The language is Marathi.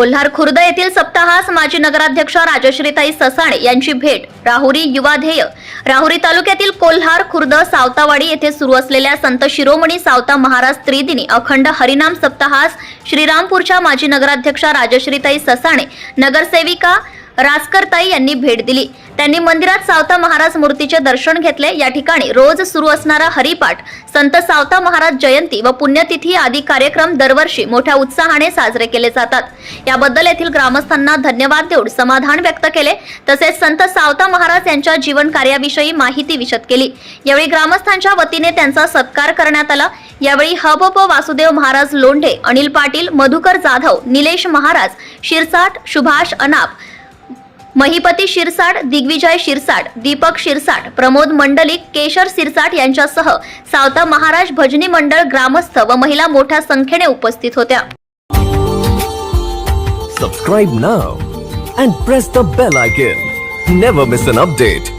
कोल्हार खुर्द येथील सप्ताहास माजी नगराध्यक्ष राजश्रीताई ससाणे यांची भेट. राहुरी युवा ध्येय. राहुरी तालुक्यातील कोल्हार खुर्द सावतावाडी येथे सुरू असलेल्या संत शिरोमणी सावता महाराज त्रिदिनी अखंड हरिनाम सप्ताहास श्रीरामपूरच्या माजी नगराध्यक्षा राजश्रीताई ससाणे नगरसेविका रासकरताई यांनी भेट दिली. त्यांनी मंदिरात सावता महाराज मूर्तीचे दर्शन घेतले. या ठिकाणी रोज सुरू असणारा हरिपाठ संत सावता महाराज जयंती व पुण्यतिथी आदी कार्यक्रम दरवर्षी मोठ्या उत्साहाने साजरे केले जातात. याबद्दल येथील ग्रामस्थांना धन्यवाद देऊन समाधान व्यक्त केले. तसेच संत सावता महाराज यांच्या जीवन कार्याविषयी माहिती विशद केली. यावेळी ग्रामस्थांच्या वतीने त्यांचा सत्कार करण्यात आला. यावेळी हबप वासुदेव महाराज लोंढे अनिल पाटील मधुकर जाधव निलेश महाराज शिरसाट सुभाष अनाप महिपती शिरसाट दिग्विजय शिरसाट दीपक शिरसाट प्रमोद मंडलिक केशर शिरसाट यांच्यासह सावता महाराज भजनी मंडळ ग्रामस्थ व महिला मोठ्या संख्येने उपस्थित होत्या. Subscribe now and press the bell icon never miss an update